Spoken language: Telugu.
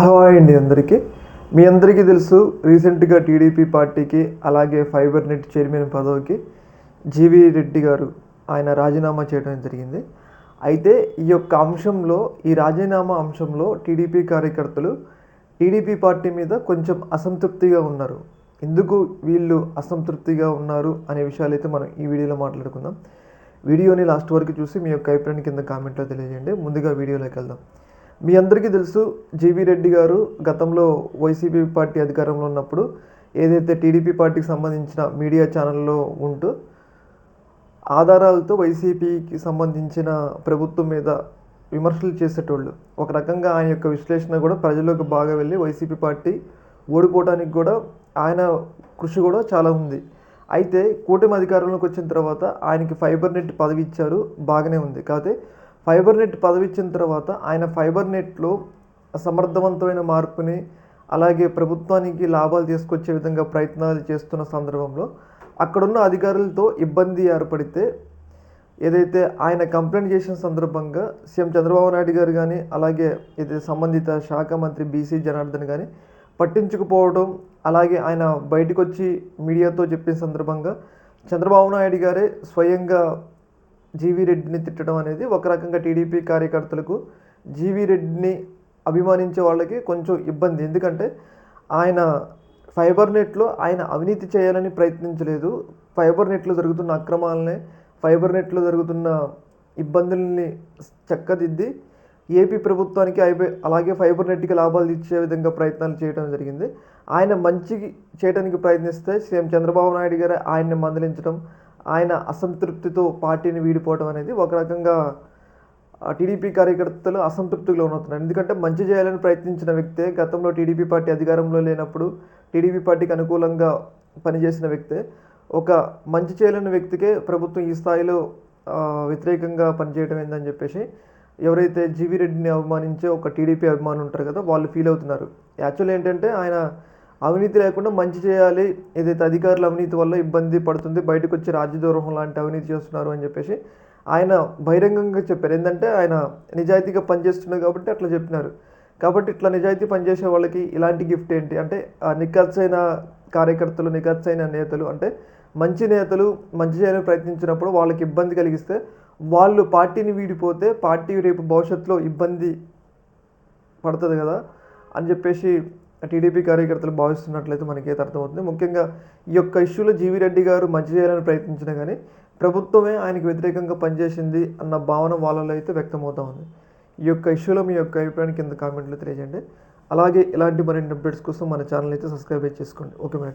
హాయ్ అండి అందరికీ. మీ అందరికీ తెలుసు రీసెంట్గా టీడీపీ పార్టీకి అలాగే ఫైబర్ నెట్ చైర్మన్ పదవికి జీవి రెడ్డి గారు ఆయన రాజీనామా చేయడం జరిగింది. అయితే ఈ యొక్క అంశంలో ఈ రాజీనామా అంశంలో టీడీపీ కార్యకర్తలు టీడీపీ పార్టీ మీద కొంచెం అసంతృప్తిగా ఉన్నారు. ఎందుకు వీళ్ళు అసంతృప్తిగా ఉన్నారు అనే విషయాలు అయితే మనం ఈ వీడియోలో మాట్లాడుకుందాం. వీడియోని లాస్ట్ వరకు చూసి మీ యొక్క అభిప్రాయం కింద కామెంట్లో తెలియజేయండి. ముందుగా వీడియోలోకి వెళ్దాం. మీ అందరికీ తెలుసు జీవీ రెడ్డి గారు గతంలో వైసీపీ పార్టీ అధికారంలో ఉన్నప్పుడు ఏదైతే టీడీపీ పార్టీకి సంబంధించిన మీడియా ఛానల్లో ఉంటూ ఆధారాలతో వైసీపీకి సంబంధించిన ప్రభుత్వం మీద విమర్శలు చేసేటోళ్ళు ఒక రకంగా ఆయన యొక్క విశ్లేషణ కూడా ప్రజలకు బాగా వెళ్ళి వైసీపీ పార్టీ ఓడిపోవడానికి కూడా ఆయన కృషి కూడా చాలా ఉంది. అయితే కూటమి అధికారంలోకి వచ్చిన తర్వాత ఆయనకి ఫైబర్ నెట్ పదవి ఇచ్చారు బాగానే ఉంది. కాకపోతే ఫైబర్ నెట్ పదవి ఇచ్చిన తర్వాత ఆయన ఫైబర్ నెట్లో సమర్థవంతమైన మార్పుని అలాగే ప్రభుత్వానికి లాభాలు తీసుకొచ్చే విధంగా ప్రయత్నాలు చేస్తున్న సందర్భంలో అక్కడున్న అధికారులతో ఇబ్బంది ఏర్పడితే ఏదైతే ఆయన కంప్లైంట్ చేసిన సందర్భంగా సీఎం చంద్రబాబు నాయుడు గారు కానీ అలాగే ఇది సంబంధిత శాఖ మంత్రి బీసీ జనార్దన్ కానీ పట్టించుకుపోవడం అలాగే ఆయన బయటకు వచ్చి మీడియాతో చెప్పిన సందర్భంగా చంద్రబాబు నాయుడు గారే స్వయంగా జీవీ రెడ్డిని తిట్టడం అనేది ఒక రకంగా టీడీపీ కార్యకర్తలకు జీవీ రెడ్డిని అభిమానించే వాళ్ళకి కొంచెం ఇబ్బంది. ఎందుకంటే ఆయన ఫైబర్ నెట్లో ఆయన అవినీతి చేయాలని ప్రయత్నించలేదు. ఫైబర్ నెట్లో జరుగుతున్న అక్రమాలనే ఫైబర్ నెట్లో జరుగుతున్న ఇబ్బందుల్ని చక్కదిద్ది ఏపీ ప్రభుత్వానికి అయిపోయి అలాగే ఫైబర్ నెట్కి లాభాలు ఇచ్చే విధంగా ప్రయత్నాలు చేయడం జరిగింది. ఆయన మంచి చేయడానికి ప్రయత్నిస్తే సీఎం చంద్రబాబు నాయుడు గారు ఆయన్ని మందలించడం ఆయన అసంతృప్తితో పార్టీని వీడిపోవడం అనేది ఒక రకంగా టీడీపీ కార్యకర్తలు అసంతృప్తిగా లోనవుతున్నారు ఎందుకంటే మంచి చేయాలని ప్రయత్నించిన వ్యక్తే గతంలో టీడీపీ పార్టీ అధికారంలో లేనప్పుడు టీడీపీ పార్టీకి అనుకూలంగా పనిచేసిన వ్యక్తే ఒక మంచి చేయలేని వ్యక్తికే ప్రభుత్వం ఈ స్థాయిలో వ్యతిరేకంగా పనిచేయడం ఏందని చెప్పేసి ఎవరైతే జీవీ రెడ్డిని అవమానించే ఒక టీడీపీ అభిమానులు ఉంటారు కదా వాళ్ళు ఫీల్ అవుతున్నారు. యాక్చువల్ ఏంటంటే ఆయన అవినీతి లేకుండా మంచి చేయాలి. ఏదైతే అధికారుల అవినీతి వల్ల ఇబ్బంది పడుతుంది బయటకు వచ్చి రాజద్రోహం లాంటి అవినీతి చేస్తున్నారు అని చెప్పేసి ఆయన బహిరంగంగా చెప్పారు. ఏంటంటే ఆయన నిజాయితీగా పనిచేస్తున్నారు కాబట్టి అట్లా చెప్పినారు. కాబట్టి ఇట్లా నిజాయితీ పనిచేసే వాళ్ళకి ఇలాంటి గిఫ్ట్ ఏంటి? అంటే నిఖర్చైన కార్యకర్తలు నిఖర్చైన నేతలు అంటే మంచి నేతలు మంచి చేయాలని ప్రయత్నించినప్పుడు వాళ్ళకి ఇబ్బంది కలిగిస్తే వాళ్ళు పార్టీని వీడిపోతే పార్టీ రేపు భవిష్యత్తులో ఇబ్బంది పడుతుంది కదా అని చెప్పేసి టీడీపీ కార్యకర్తలు భావిస్తున్నట్లయితే మనకైతే అర్థమవుతుంది. ముఖ్యంగా ఈ యొక్క ఇష్యూలో జీవీ రెడ్డి గారు మంచి చేయాలని ప్రయత్నించినా కానీ ప్రభుత్వమే ఆయనకు వ్యతిరేకంగా పనిచేసింది అన్న భావన వాళ్ళలో అయితే వ్యక్తమవుతా ఉంది. ఈ యొక్క ఇష్యూలో మీ యొక్క అభిప్రాయాన్ని కింద కామెంట్లో తెలియజేయండి. అలాగే ఇలాంటి మరిన్ని అప్డేట్స్ కోసం మన ఛానల్ అయితే సబ్స్క్రైబ్ చేసుకోండి ఓకే మేడం.